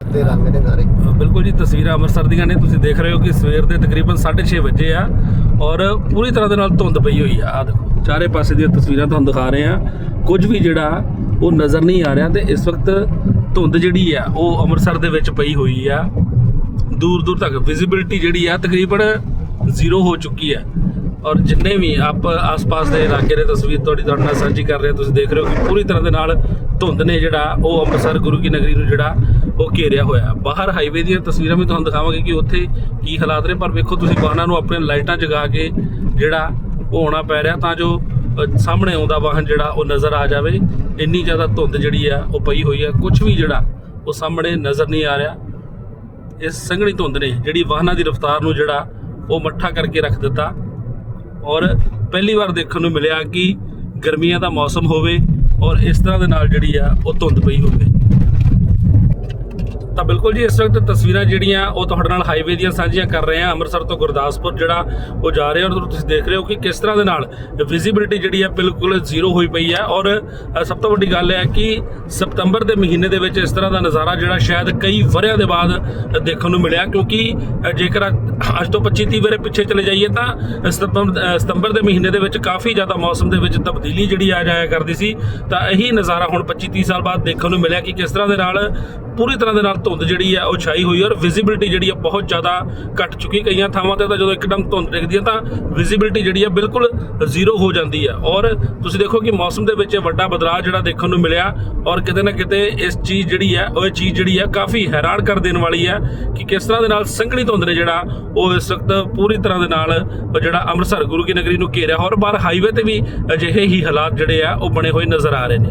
ਤੇ ਰੰਗ ਨੇ ਸਾਰੇ ਬਿਲਕੁਲ ਜੀ, ਤਸਵੀਰਾਂ ਅੰਮ੍ਰਿਤਸਰ ਦੀਆਂ ਨੇ। ਤੁਸੀਂ ਦੇਖ ਰਹੇ ਹੋ ਕਿ ਸਵੇਰ ਦੇ ਤਕਰੀਬਨ 6:30 ਵਜੇ ਆ ਔਰ ਪੂਰੀ ਤਰ੍ਹਾਂ ਦੇ ਨਾਲ ਧੁੰਦ ਪਈ ਹੋਈ ਆ। ਆ ਦੇਖੋ, ਚਾਰੇ ਪਾਸੇ ਦੀਆਂ ਤਸਵੀਰਾਂ ਤੁਹਾਨੂੰ ਦਿਖਾ ਰਹੇ ਆ ਕੁਝ ਵੀ ਜਿਹੜਾ, ਉਹ ਨਜ਼ਰ ਨਹੀਂ ਆ ਰਿਹਾ ਤੇ ਇਸ ਵਕਤ ਧੁੰਦ ਜਿਹੜੀ ਆ, ਉਹ ਅੰਮ੍ਰਿਤਸਰ ਦੇ ਵਿੱਚ ਪਈ ਹੋਈ ਆ। ਦੂਰ ਦੂਰ ਤੱਕ ਵਿਜ਼ਿਬਿਲਟੀ ਜਿਹੜੀ ਆ, ਤਕਰੀਬਨ ਜ਼ੀਰੋ ਹੋ ਚੁੱਕੀ ਹੈ ਔਰ ਜਿੰਨੇ ਵੀ ਆਪ ਆਸ-ਪਾਸ ਦੇ ਇਲਾਕੇ ਦੇ ਤਸਵੀਰ ਤੁਹਾਡੀ ਤੁਹਾਡੇ ਨਾਲ ਸਾਂਝੀ ਕਰ ਰਹੇ ਤੁਸੀਂ ਦੇਖ ਰਹੇ ਹੋ ਕਿ ਪੂਰੀ ਤਰ੍ਹਾਂ ਦੇ ਨਾਲ ਧੁੰਦ ਨੇ ਜਿਹੜਾ ਉਹ ਅੰਮ੍ਰਿਤਸਰ ਗੁਰੂ ਕੀ ਨਗਰੀ ਨੂੰ ਜਿਹੜਾ ਉਹ ਘੇਰਿਆ ਹੋਇਆ ਬਾਹਰ ਹਾਈਵੇ ਦੀਆਂ ਤਸਵੀਰਾਂ ਵੀ ਤੁਹਾਨੂੰ ਦਿਖਾਵਾਂਗੇ ਕਿ ਉੱਥੇ ਕੀ ਹਾਲਾਤ ਨੇ, ਪਰ ਵੇਖੋ ਤੁਸੀਂ ਵਾਹਨਾਂ ਨੂੰ ਆਪਣੇ ਲਾਈਟਾਂ ਜਗਾ ਕੇ ਜਿਹੜਾ ਉਹ ਆਉਣਾ ਪੈ ਰਿਹਾ, ਤਾਂ ਜੋ ਸਾਹਮਣੇ ਆਉਂਦਾ ਵਾਹਨ ਜਿਹੜਾ ਉਹ ਨਜ਼ਰ ਆ ਜਾਵੇ। ਇੰਨੀ ਜ਼ਿਆਦਾ ਧੁੰਦ ਜਿਹੜੀ ਆ, ਉਹ ਪਈ ਹੋਈ ਆ। ਕੁਝ ਵੀ ਜਿਹੜਾ ਉਹ ਸਾਹਮਣੇ ਨਜ਼ਰ ਨਹੀਂ ਆ ਰਿਹਾ। ਇਸ ਸੰਘਣੀ ਧੁੰਦ ਨੇ ਜਿਹੜੀ ਵਾਹਨਾਂ ਦੀ ਰਫ਼ਤਾਰ ਨੂੰ ਜਿਹੜਾ ਉਹ ਮੱਠਾ ਕਰਕੇ ਰੱਖ ਦਿੱਤਾ। ਔਰ ਪਹਿਲੀ ਵਾਰ ਦੇਖਣ ਨੂੰ ਮਿਲਿਆ ਕਿ ਗਰਮੀਆਂ ਦਾ ਮੌਸਮ ਹੋਵੇ ਔਰ ਇਸ ਤਰ੍ਹਾਂ ਦੇ ਨਾਲ ਜਿਹੜੀ ਆ ਉਹ ਧੁੰਦ ਪਈ ਹੋਵੇ। ਤਾਂ ਬਿਲਕੁਲ ਜੀ, ਇਸ ਵਕਤ ਤਸਵੀਰਾਂ ਜਿਹੜੀਆਂ ਉਹ ਤੁਹਾਡੇ ਨਾਲ ਹਾਈਵੇ ਦੀਆਂ ਸਾਂਝੀਆਂ ਕਰ ਰਹੇ ਹਾਂ। ਅੰਮ੍ਰਿਤਸਰ ਤੋਂ ਗੁਰਦਾਸਪੁਰ ਜਿਹੜਾ ਉਹ ਜਾ ਰਿਹਾ, ਔਰ ਤੁਸੀਂ ਦੇਖ ਰਹੇ ਹੋ ਕਿ ਕਿਸ ਤਰ੍ਹਾਂ ਦੇ ਨਾਲ ਵਿਜ਼ਿਬਿਲਟੀ ਜਿਹੜੀ ਹੈ ਬਿਲਕੁਲ ਜ਼ੀਰੋ ਹੋਈ ਪਈ ਹੈ। ਔਰ ਸਭ ਤੋਂ ਵੱਡੀ ਗੱਲ ਹੈ ਕਿ ਸਤੰਬਰ ਦੇ ਮਹੀਨੇ ਦੇ ਵਿੱਚ ਇਸ ਤਰ੍ਹਾਂ ਦਾ ਨਜ਼ਾਰਾ ਜਿਹੜਾ ਸ਼ਾਇਦ ਕਈ ਵਰਿਆਂ ਦੇ ਬਾਅਦ ਦੇਖਣ ਨੂੰ ਮਿਲਿਆ, ਕਿਉਂਕਿ ਜੇਕਰ ਅੱਜ ਤੋਂ 25 30 ਵਰੇ ਪਿੱਛੇ ਚਲੇ ਜਾਈਏ ਤਾਂ ਸਤੰਬਰ ਸਤੰਬਰ ਦੇ ਮਹੀਨੇ ਦੇ ਵਿੱਚ ਕਾਫੀ ਜ਼ਿਆਦਾ ਮੌਸਮ ਦੇ ਵਿੱਚ ਤਬਦੀਲੀ ਜਿਹੜੀ ਆ ਜਾਇਆ ਕਰਦੀ ਸੀ। ਤਾਂ ਇਹੀ ਨਜ਼ਾਰਾ ਹੁਣ 25 30 ਸਾਲ ਬਾਅਦ ਦੇਖਣ ਨੂੰ ਮਿਲਿਆ ਕਿ ਕਿਸ ਤਰ੍ਹਾਂ ਦੇ ਨਾਲ ਪੂਰੀ ਤਰ੍ਹਾਂ ਦੇ ਨਾਲ ਧੁੰਦ ਜਿਹੜੀ ਆ ਉਹ ਛਾਈ ਹੋਈ ਔਰ ਵਿਜ਼ਿਬਿਲਟੀ ਜਿਹੜੀ ਆ ਬਹੁਤ ਜ਼ਿਆਦਾ ਘਟ ਚੁੱਕੀ ਕਈਆਂ ਥਾਵਾਂ ਤੇ ਤਾਂ ਜਦੋਂ ਇੱਕਦਮ ਧੁੰਦ ਦਿਖਦੀ ਹੈ ਤਾਂ ਵਿਜ਼ਿਬਿਲਟੀ ਜਿਹੜੀ ਆ ਬਿਲਕੁਲ ਜ਼ੀਰੋ ਹੋ ਜਾਂਦੀ ਹੈ। ਔਰ ਤੁਸੀਂ ਦੇਖੋ ਕਿ ਮੌਸਮ ਦੇ ਵਿੱਚ ਇਹ ਵੱਡਾ ਬਦਲਾਅ ਜਿਹੜਾ ਦੇਖਣ ਨੂੰ ਮਿਲਿਆ ਔਰ ਕਿਤੇ ਨਾ ਕਿਤੇ ਇਸ ਚੀਜ਼ ਜਿਹੜੀ ਹੈ, ਉਹ ਇਹ ਚੀਜ਼ ਜਿਹੜੀ ਹੈ ਕਾਫੀ ਹੈਰਾਨ ਕਰ ਦੇਣ ਵਾਲੀ ਹੈ ਕਿ ਕਿਸ ਤਰ੍ਹਾਂ ਦੇ ਨਾਲ ਸੰਘਣੀ ਧੁੰਦ ਨੇ ਜਿਹੜਾ ਉਹ ਇਸ ਵਕਤ ਪੂਰੀ ਤਰ੍ਹਾਂ ਦੇ ਨਾਲ ਜਿਹੜਾ ਅੰਮ੍ਰਿਤਸਰ ਗੁਰੂ ਕੀ ਨਗਰੀ ਨੂੰ ਘੇਰਿਆ। ਔਰ ਬਾਹਰ ਹਾਈਵੇ ਤੇ ਵੀ ਅਜਿਹੇ ਹੀ ਹਾਲਾਤ ਜਿਹੜੇ ਆ, ਉਹ ਬਣੇ ਹੋਏ ਨਜ਼ਰ ਆ ਰਹੇ ਨੇ।